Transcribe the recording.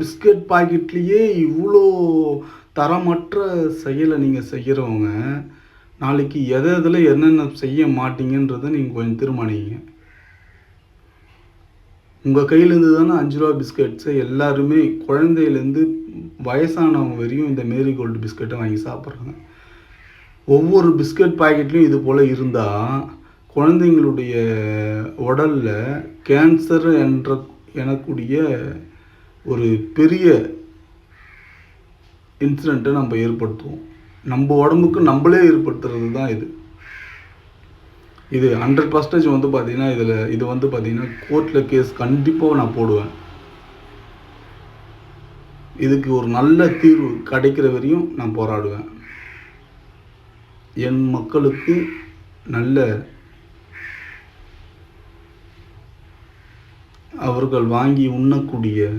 Biscuit பாக்கெட்லேயே இவ்வளோ தரமற்ற செயலை நீங்கள் செய்கிறவங்க நாளைக்கு எதை எதில் என்னென்ன செய்ய மாட்டீங்கன்றதை நீங்கள் கொஞ்சம் தீர்மானிங்க. உங்கள் கையிலேருந்து தானே அஞ்சு ரூபா பிஸ்கட்ஸை எல்லாருமே குழந்தையிலேருந்து வயசானவங்க வரையும் இந்த மேரி கோல்டு பிஸ்கட்டை வாங்கி சாப்பிட்றாங்க. ஒவ்வொரு பிஸ்கட் பாக்கெட்லேயும் இது போல் இருந்தால் குழந்தைங்களுடைய உடலில் கேன்சர் என்ற எனக்கூடிய ஒரு பெரிய இன்சிடெண்ட்டை நம்ம ஏற்படுத்துவோம். நம்ம உடம்புக்கு நம்மளே ஏற்படுத்துறது தான் இது. இது ஹண்ட்ரட் பர்சன்டேஜ் வந்து பார்த்தீங்கன்னா இதில் இது வந்து பார்த்தீங்கன்னா கோர்ட்டில் கேஸ் கண்டிப்பாக நான் போடுவேன். இதுக்கு ஒரு நல்ல தீர்வு கிடைக்கிற வரையும் நான் போராடுவேன். என் மக்களுக்கு நல்ல அவர்கள் வாங்கி உண்ணக்கூடிய